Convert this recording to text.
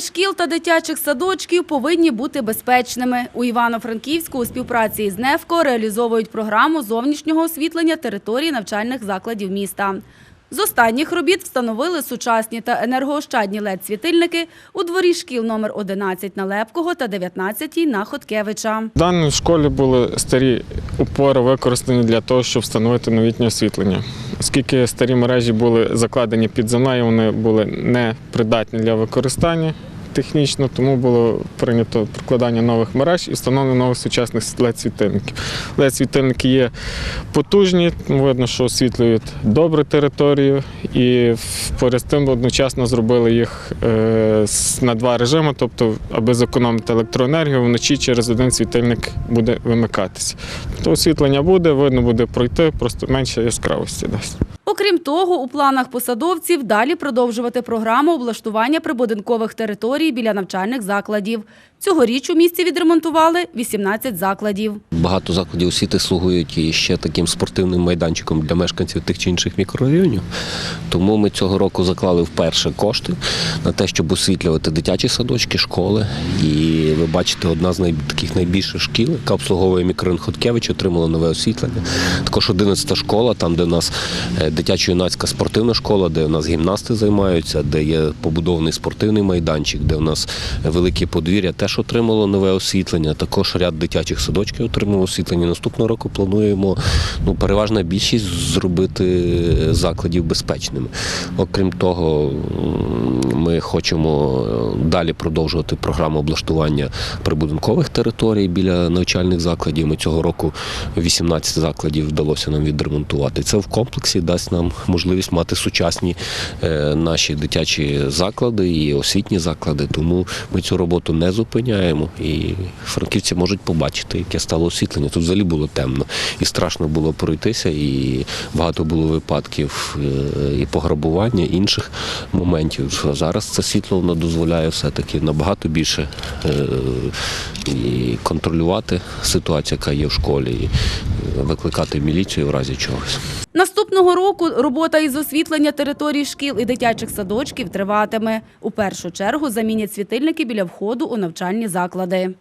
шкіл та дитячих садочків повинні бути безпечними. У Івано-Франківську у співпраці із НЕФКО реалізовують програму зовнішнього освітлення території навчальних закладів міста. З останніх робіт встановили сучасні та енергоощадні LED-світильники у дворі шкіл номер 11 на Лепкого та 19 на Хоткевича. В даній школі були старі упори використані для того, щоб встановити новітнє освітлення. Оскільки старі мережі були закладені під землею, вони були непридатні для використання технічно, тому було прийнято прокладання нових мереж і встановлено нових сучасних LED-світильників. LED-світильники є потужні, видно, що освітлюють добре територію, і поряд з тим одночасно зробили їх е, на два режими, тобто, аби зекономити електроенергію, вночі через один світильник буде вимикатися. Тобто освітлення буде, видно буде пройти, просто менше яскравості дасть. Окрім того, у планах посадовців далі продовжувати програму облаштування прибудинкових територій біля навчальних закладів. Цьогоріч у місті відремонтували 18 закладів. Багато закладів освіти слугують і ще таким спортивним майданчиком для мешканців тих чи інших мікрорайонів. Тому ми цього року заклали вперше кошти на те, щоб освітлювати дитячі садочки, школи. І ви бачите, одна з най... таких найбільших шкіл, яка обслуговує мікрорайон Хоткевич, отримала нове освітлення. Також 11 школа, там, де у нас е, дитячо-юнацька спортивна школа, де у нас гімнасти займаються, де є побудований спортивний майданчик, де у нас велике подвір'я, теж отримало нове освітлення. Також ряд дитячих садочків отримав освітлення. Наступного року плануємо ну, переважна більшість зробити закладів безпечними. Окрім того, ми хочемо е, далі продовжувати програму облаштування прибудинкових територій біля навчальних закладів. Ми цього року 18 закладів вдалося нам відремонтувати. Це в комплексі дасть нам можливість мати сучасні е, наші дитячі заклади і освітні заклади. Тому ми цю роботу не зупиняємо. І франківці можуть побачити, яке стало освітлення. Тут взагалі було темно і страшно було пройтися, і багато було випадків е, і пограбування інших моментів. Зараз це світло воно дозволяє все-таки набагато більше е, і контролювати ситуацію, яка є в школі, і викликати міліцію в разі чогось. Наступного року робота із освітлення територій шкіл і дитячих садочків триватиме. У першу чергу замінять світильники біля входу у навчальні заклади.